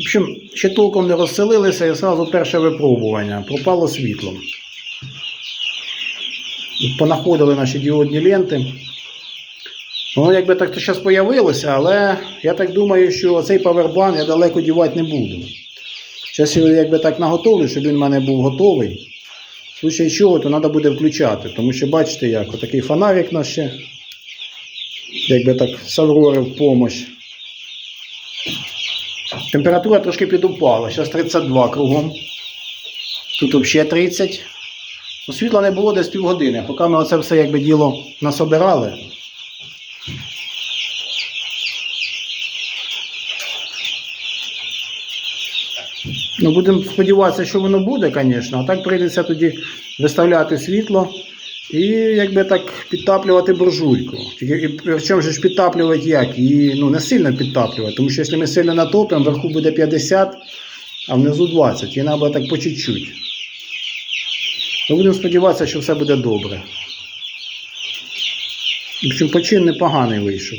В общем, ще толком не розселилися і одразу перше випробування. Пропало світло. Понаходили наші діодні ленти. Воно якби так то зараз з'явилося, але я так думаю, що цей павербан я далеко дівати не буду. Зараз його якби так наготовлю, щоб він в мене був готовий. В случае чого, то треба буде включати. Тому що бачите, як отакий фонарик наш ще. Якби так з Аврори помощь. Температура трошки підупала. Зараз 32 кругом. Тут взагалі 30. Ну, світла не було десь півгодини. Поки ми оце все якби діло насобирали. Ну, будемо сподіватися, що воно буде, звісно. А так прийдеться тоді виставляти світло і якби так підтаплювати буржуйку. І причому ж підтаплювати як? І ну, не сильно підтаплювати, тому що якщо ми сильно натопимо, вверху буде 50, а внизу 20. І треба так по чуть-чуть. Ми будемо сподіватися, що все буде добре. В общем, почин непоганий вийшов.